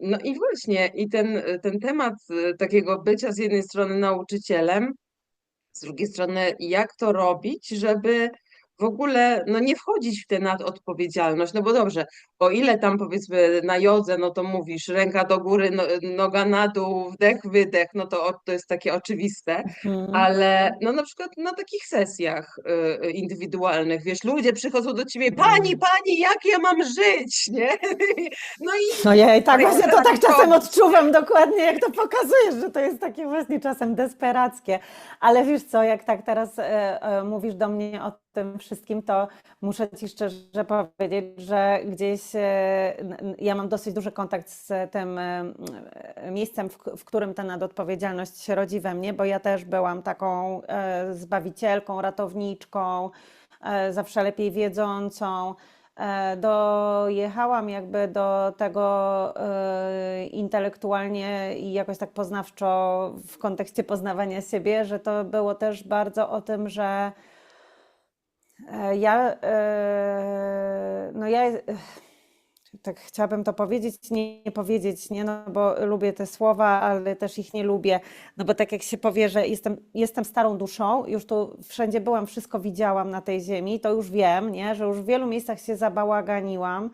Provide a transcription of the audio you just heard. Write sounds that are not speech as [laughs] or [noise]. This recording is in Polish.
no i właśnie, i ten, ten temat y, takiego bycia z jednej strony nauczycielem, z drugiej strony, jak to robić, żeby w ogóle no, nie wchodzić w tę nadodpowiedzialność. No bo dobrze, o ile tam powiedzmy na jodze, no to mówisz ręka do góry, no, noga na dół, wdech, wydech, no to, to jest takie oczywiste, Mhm. ale no na przykład na takich sesjach y, y, indywidualnych, wiesz, ludzie przychodzą do ciebie, pani, pani, jak ja mam żyć, [laughs] nie? No i No ja tak właśnie to jak tak czasem odczuwam dokładnie, jak to pokazujesz, że to jest takie właśnie czasem desperackie. Ale wiesz co, jak tak teraz e, e, mówisz do mnie o tym wszystkim, to muszę ci szczerze powiedzieć, że gdzieś e, ja mam dosyć duży kontakt z tym e, miejscem, w, którym ta nadodpowiedzialność się rodzi we mnie, bo ja też byłam taką e, zbawicielką, ratowniczką, zawsze lepiej wiedzącą. Dojechałam jakby do tego intelektualnie i jakoś tak poznawczo w kontekście poznawania siebie, że to było też bardzo o tym, że ja, e, no ja, e, tak chciałabym to powiedzieć, nie, nie powiedzieć, nie, no bo lubię te słowa, ale też ich nie lubię, no bo tak jak się powie, że jestem, jestem starą duszą, już tu wszędzie byłam, wszystko widziałam na tej ziemi, to już wiem, nie, że już w wielu miejscach się zabałaganiłam,